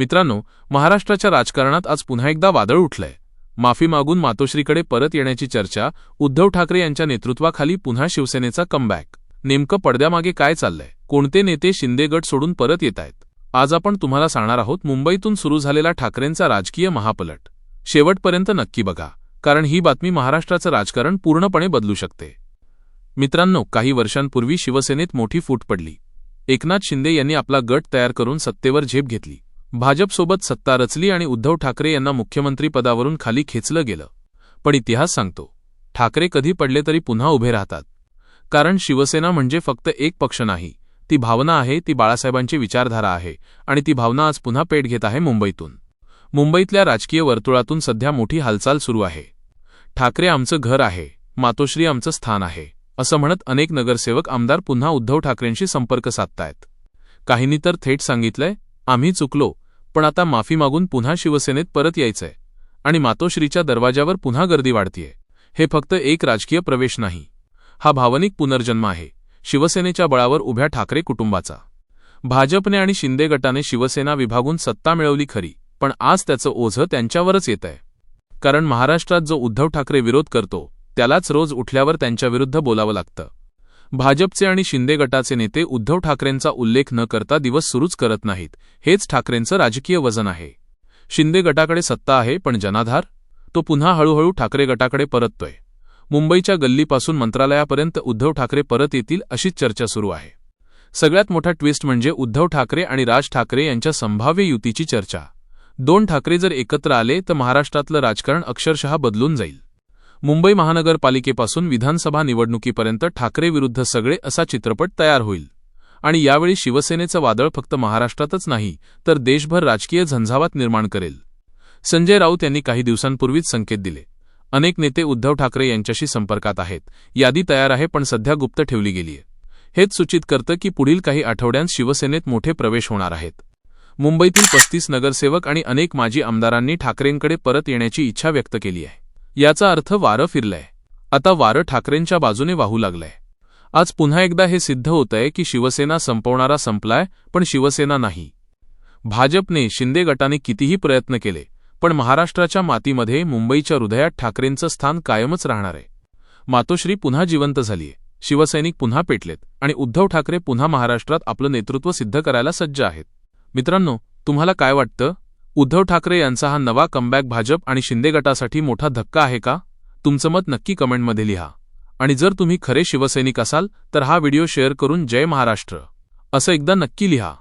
मित्रांनो महाराष्ट्राच्या राजकारणात आज पुन्हा एकदा वादळ उठलंय. माफी मागून मातोश्रीकडे परत येण्याची चर्चा उद्धव ठाकरे यांच्या नेतृत्वाखाली पुन्हा शिवसेनेचा कमबॅक. नेमकं पडद्यामागे काय चाललंय? कोणते नेते शिंदे गट सोडून परत येत आहेत? आज आपण तुम्हाला सांगणार आहोत मुंबईतून सुरू झालेला ठाकरेंचा राजकीय महापलट. शेवटपर्यंत नक्की बघा कारण ही बातमी महाराष्ट्राचं राजकारण पूर्णपणे बदलू शकते. मित्रांनो काही वर्षांपूर्वी शिवसेनेत मोठी फूट पडली. एकनाथ शिंदे यांनी आपला गट तयार करून सत्तेवर झेप घेतली. भाजपसोबत सत्ता रचली आणि उद्धव ठाकरे यांना मुख्यमंत्रीपदावरून खाली खेचलं गेलं. पण इतिहास सांगतो ठाकरे कधी पडले तरी पुन्हा उभे राहतात. कारण शिवसेना म्हणजे फक्त एक पक्ष नाही ती भावना आहे ती बाळासाहेबांची विचारधारा आहे आणि ती भावना आज पुन्हा पेट घेत आहे मुंबईतून. मुंबईतल्या राजकीय वर्तुळातून सध्या मोठी हालचाल सुरू आहे. ठाकरे आमचं घर आहे मातोश्री आमचं स्थान आहे असं म्हणत अनेक नगरसेवक आमदार पुन्हा उद्धव ठाकरेंशी संपर्क साधतायत. काहींनी तर थेट सांगितलंय आम्ही चुकलो पण आता माफी मागून पुन्हा शिवसेनेत परत यायचंय आणि मातोश्रीच्या दरवाजावर पुन्हा गर्दी वाढतीये. हे फक्त एक राजकीय प्रवेश नाही. हा भावनिक पुनर्जन्म आहे शिवसेनेच्या बळावर उभ्या ठाकरे कुटुंबाचा. भाजपने आणि शिंदे गटाने शिवसेना विभागून सत्ता मिळवली खरी पण आज त्याचं ओझं त्यांच्यावरच येतंय. कारण महाराष्ट्रात जो उद्धव ठाकरे विरोध करतो त्यालाच रोज उठल्यावर त्यांच्याविरुद्ध बोलावं लागतं. भाजपचे आणि शिंदे गटाचे नेते उद्धव ठाकरेंचा उल्लेख न करता दिवस सुरूच करत नाहीत. हेच ठाकरेंचं राजकीय वजन आहे. शिंदे गटाकडे सत्ता आहे पण जनाधार? तो पुन्हा हळूहळू ठाकरे गटाकडे परततोय. मुंबईच्या गल्लीपासून मंत्रालयापर्यंत उद्धव ठाकरे परत येतील अशीच चर्चा सुरू आहे. सगळ्यात मोठा ट्विस्ट म्हणजे उद्धव ठाकरे आणि राज ठाकरे यांच्या संभाव्य युतीची चर्चा. दोन ठाकरे जर एकत्र आले तर महाराष्ट्रातलं राजकारण अक्षरशः बदलून जाईल. मुंबई महानगरपालिकेपासून विधानसभा निवडणुकीपर्यंत ठाकरे विरुद्ध सगळे असा चित्रपट तयार होईल. आणि यावेळी शिवसेनेचं वादळ फक्त महाराष्ट्रातच नाही तर देशभर राजकीय झंझावात निर्माण करेल. संजय राऊत यांनी काही दिवसांपूर्वीच संकेत दिले. अनेक नेते उद्धव ठाकरे यांच्याशी संपर्कात आहेत. यादी तयार आहे पण सध्या गुप्त ठेवली गेलीय. हेच सूचित करतं की पुढील काही आठवड्यांत शिवसेनेत मोठे प्रवेश होणार आहेत. मुंबईतील पस्तीस नगरसेवक आणि अनेक माजी आमदारांनी ठाकरेंकडे परत येण्याची इच्छा व्यक्त केली आहे. याचा अर्थ वारं फिरलंय. आता वारं ठाकरेंच्या बाजूने वाहू लागलंय. आज पुन्हा एकदा हे सिद्ध होतंय की शिवसेना संपवणारा संपलाय पण शिवसेना नाही. भाजपने शिंदे गटाने कितीही प्रयत्न केले पण महाराष्ट्राच्या मातीमध्ये मुंबईच्या हृदयात ठाकरेंचं स्थान कायमच राहणार आहे. मातोश्री पुन्हा जिवंत झालीय. शिवसैनिक पुन्हा पेटलेत आणि उद्धव ठाकरे पुन्हा महाराष्ट्रात आपलं नेतृत्व सिद्ध करायला सज्ज आहेत. मित्रांनो तुम्हाला काय वाटतं? उद्धव ठाकरे यांचा हा नवा कमबॅक भाजप आणि शिंदे गटासाठी मोठा धक्का आहे का? तुमचं मत नक्की कमेंटमध्ये लिहा. आणि जर तुम्ही खरे शिवसैनिक असाल तर हा व्हिडिओ शेअर करून जय महाराष्ट्र. असं एकदा नक्की लिहा.